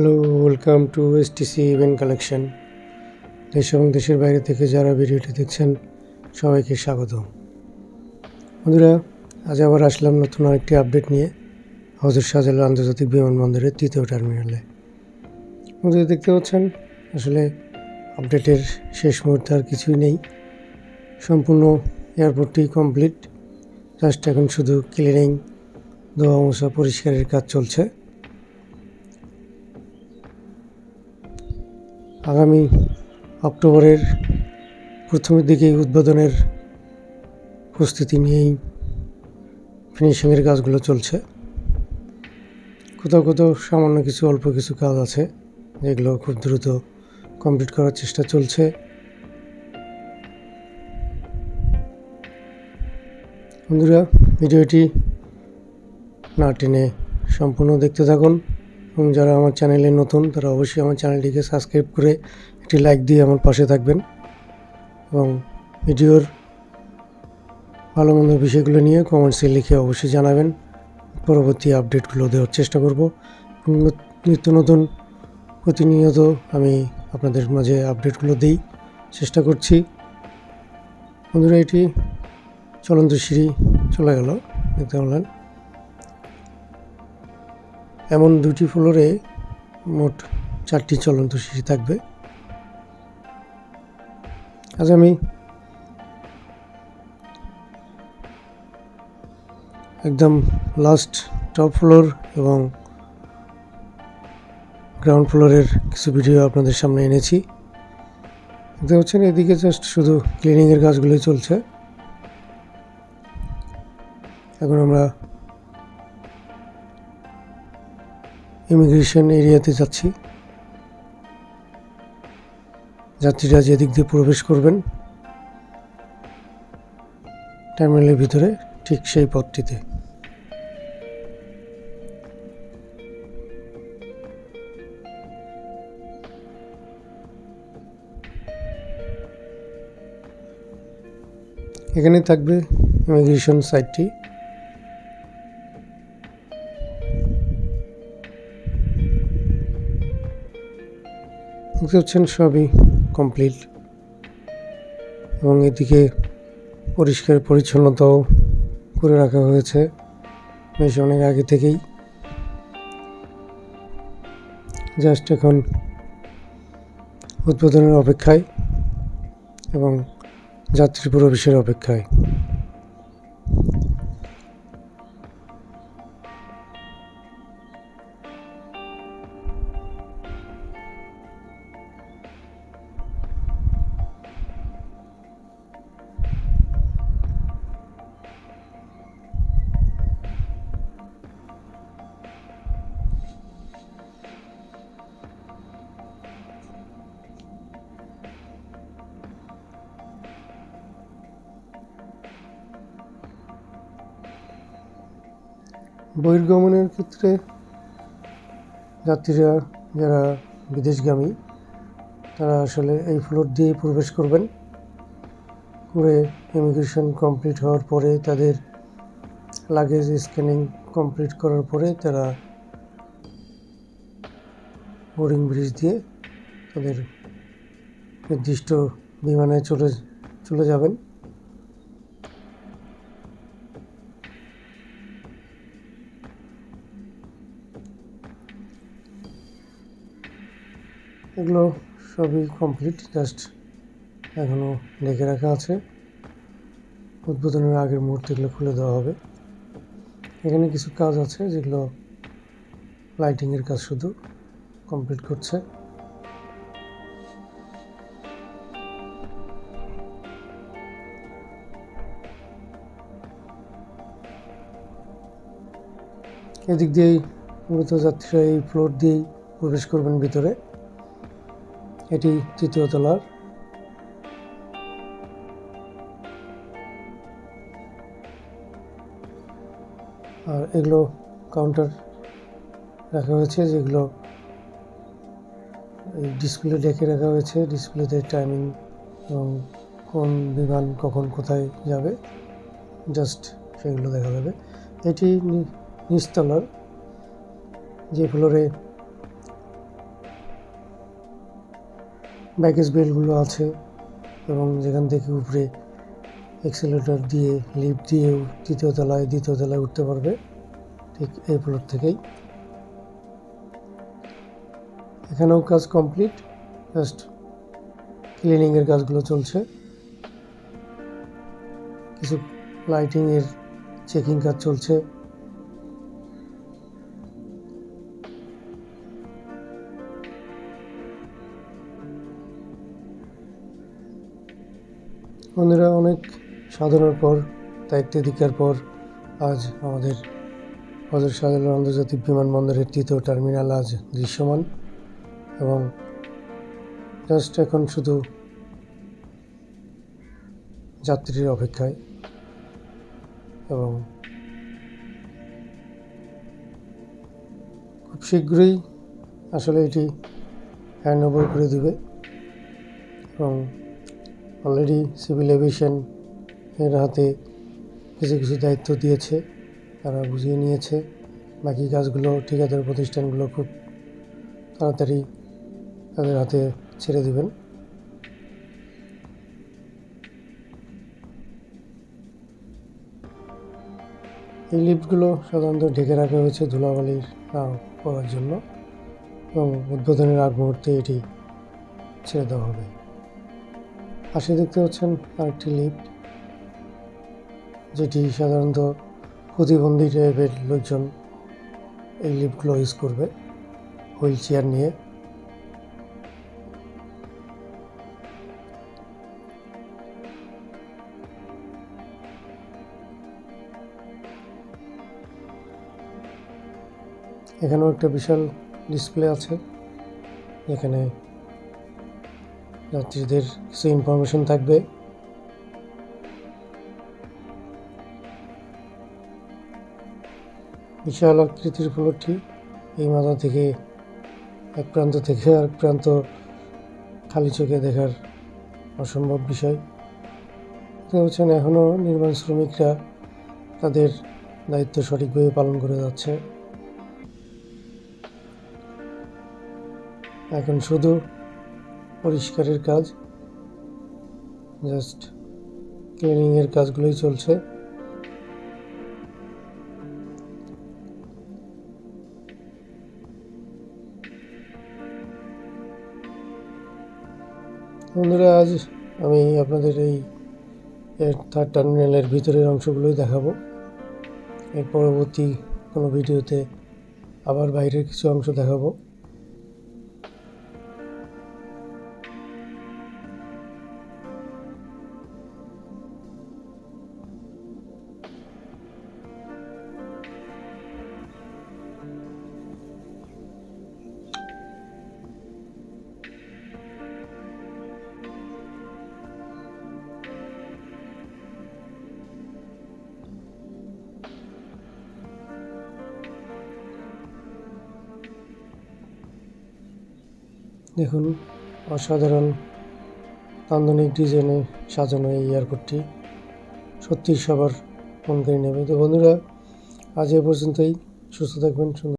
Hello welcome to S STC event collection দেশ এবং দেশের বাইরে থেকে যারা ভিডিওটি দেখছেন, সবাইকে স্বাগত। বন্ধুরা, আজ আবার আসলাম নতুন আরেকটি আপডেট নিয়ে হজর শাহজালাল আন্তর্জাতিক বিমানবন্দরের তৃতীয় টার্মিনালে। বন্ধুরা, দেখতে পাচ্ছেন, আসলে আপডেটের শেষ মুহূর্তে আর কিছুই নেই। সম্পূর্ণ এয়ারপোর্টটি কমপ্লিট জাস্ট এখন শুধু ক্লিনিং ধোয়া মশা পরিষ্কারের কাজ চলছে। আগামী অক্টোবরের প্রথমের দিকেই উদ্বোধনের প্রস্তুতি নিয়েই ফিনিশিংয়ের কাজগুলো চলছে। কোথাও কোথাও সামান্য কিছু অল্প কিছু কাজ আছে, যেগুলো খুব দ্রুত কমপ্লিট করার চেষ্টা চলছে। বন্ধুরা, ভিডিওটি না টেনে সম্পূর্ণ দেখতে থাকুন। এবং যারা আমার চ্যানেলে নতুন, তারা অবশ্যই আমার চ্যানেলটিকে সাবস্ক্রাইব করে একটি লাইক দিয়ে আমার পাশে থাকবেন এবং ভিডিওর ভালো মন্দ বিষয়গুলো নিয়ে কমেন্টসে লিখে অবশ্যই জানাবেন। পরবর্তী আপডেটগুলো দেওয়ার চেষ্টা করব। নিত্য নতুন, প্রতিনিয়ত আমি আপনাদের মাঝে আপডেটগুলো দিই, চেষ্টা করছি। বন্ধুরা, এটি চলন্ত সিঁড়ি চলে গেল। দেখতে পারলেন? এমন দুটি ফ্লোরে মোট চারটি চলন্ত সিঁড়ি থাকবে। আজ আমি একদম লাস্ট টপ ফ্লোর এবং গ্রাউন্ড ফ্লোরের কিছু ভিডিও আপনাদের সামনে এনেছি। দেখতে পাচ্ছেন এদিকে জাস্ট শুধু ক্লিনিংয়ের কাজগুলোই চলছে। এখন আমরা ইমিগ্রেশন এরিয়াতে যাচ্ছি। যাত্রীরা যেদিক দিয়ে প্রবেশ করবেন, টার্মিনালের ভিতরে ঠিক সেই পথটিতে। এখানে থাকবে ইমিগ্রেশন সাইটটি। দেখতে পাচ্ছেন সবই কমপ্লিট এবং এদিকে পরিষ্কার পরিচ্ছন্নতাও করে রাখা হয়েছে বেশ অনেক আগে থেকেই। জাস্ট এখন উদ্বোধনের অপেক্ষায় এবং যাত্রী প্রবেশের অপেক্ষায়। বহির্গমনের ক্ষেত্রে যাত্রীরা যারা বিদেশগামী, তারা আসলে এই ফ্লোর দিয়ে প্রবেশ করবেন। করে ইমিগ্রেশন কমপ্লিট হওয়ার পরে, তাদের লাগেজ স্ক্যানিং কমপ্লিট করার পরে তারা বোর্ডিং ব্রিজ দিয়ে তাদের নির্দিষ্ট বিমানে চলে চলে যাবেন। এগুলো সবই কমপ্লিট জাস্ট এখনও লেগে রাখা আছে। উদ্বোধনের আগের মুহূর্তে এগুলো খুলে দেওয়া হবে। এখানে কিছু কাজ আছে, যেগুলো লাইটিংয়ের কাজ শুধু কমপ্লিট করছে। এদিক দিয়েই মূলত যাত্রীরা এই ফ্লোর দিয়েই প্রবেশ করবেন ভিতরে। এটি তৃতীয় তলার। আর এগুলো কাউন্টার রাখা হয়েছে, যেগুলো ডিসপ্লে ডেকে রাখা হয়েছে। ডিসপ্লেতে টাইমিং এবং কোন বিমান কখন কোথায় যাবে জাস্ট সেগুলো দেখা যাবে। এটি নিচতলার যে ফ্লোরে ব্যাকেজ বেলগুলো আছে এবং যেখান থেকে উপরে এক্সেলেটর দিয়ে লিফট দিয়েও তৃতীয় তলায়, দ্বিতীয় তলায় উঠতে পারবে, ঠিক এই ফ্লোর থেকেই। এখানেও কাজ কমপ্লিট জাস্ট ক্লিনিংয়ের কাজগুলো চলছে। কিছু লাইটিংয়ের চেকিং কাজ চলছে। বন্ধুরা, অনেক সাধনার পর, দায়িত্ব দীক্ষার পর আজ আমাদের হজরত শাহজালাল আন্তর্জাতিক বিমানবন্দরের তৃতীয় টার্মিনাল আজ দৃশ্যমান এবং জাস্ট এখন শুধু যাত্রীর অপেক্ষায় এবং খুব শীঘ্রই আসলে এটি হ্যান্ড ওভার করে দেবে এবং অলরেডি সিভিল এভিয়েশন এর হাতে কিছু কিছু দায়িত্ব দিয়েছে, তারা বুঝিয়ে নিয়েছে। বাকি কাজগুলো, ঠিকাদার প্রতিষ্ঠানগুলো খুব তাড়াতাড়ি তাদের হাতে ছেড়ে দেবেন। এই লিফটগুলো সাধারণত ঢেকে রাখা হয়েছে ধুলাবালির পড়ার জন্য এবং উদ্বোধনের আগ মুহূর্তে এটি ছেড়ে দেওয়া হবে। পাশে দেখতে পাচ্ছেন আরেকটি লিফট, যেটি সাধারণত প্রতিবন্ধী টাইপের লোকজন এই লিফটগুলো ইউজ করবে, হুইল চেয়ার নিয়ে। এখানেও একটা বিশাল ডিসপ্লে আছে এখানে যাত্রীদের কিছু ইনফরমেশন থাকবে। বিশাল আকৃতির ফ্লোরটি এই মাথা থেকে, এক প্রান্ত থেকে আরেক প্রান্ত খালি চোখে দেখার অসম্ভব বিষয়। হচ্ছেন এখনও নির্মাণ শ্রমিকরা তাদের দায়িত্ব সঠিকভাবে পালন করে যাচ্ছে। এখন শুধু পরিষ্কারের কাজ জাস্ট ক্লিনিংয়ের কাজগুলোই চলছে। বন্ধুরা, আজ আমি আপনাদের এই থার্ড টার্মিনালের ভিতরের অংশগুলোই দেখাবো। এর পরবর্তী কোনো ভিডিওতে আবার বাইরের কিছু অংশ দেখাবো। দেখুন, অসাধারণ তান্দনিক ডিজাইনে সাজানো এই এয়ারপোর্টটি সত্যি সবার মন কেড়ে নেবে। তো বন্ধুরা, আজ এ পর্যন্তই। সুস্থ থাকবেন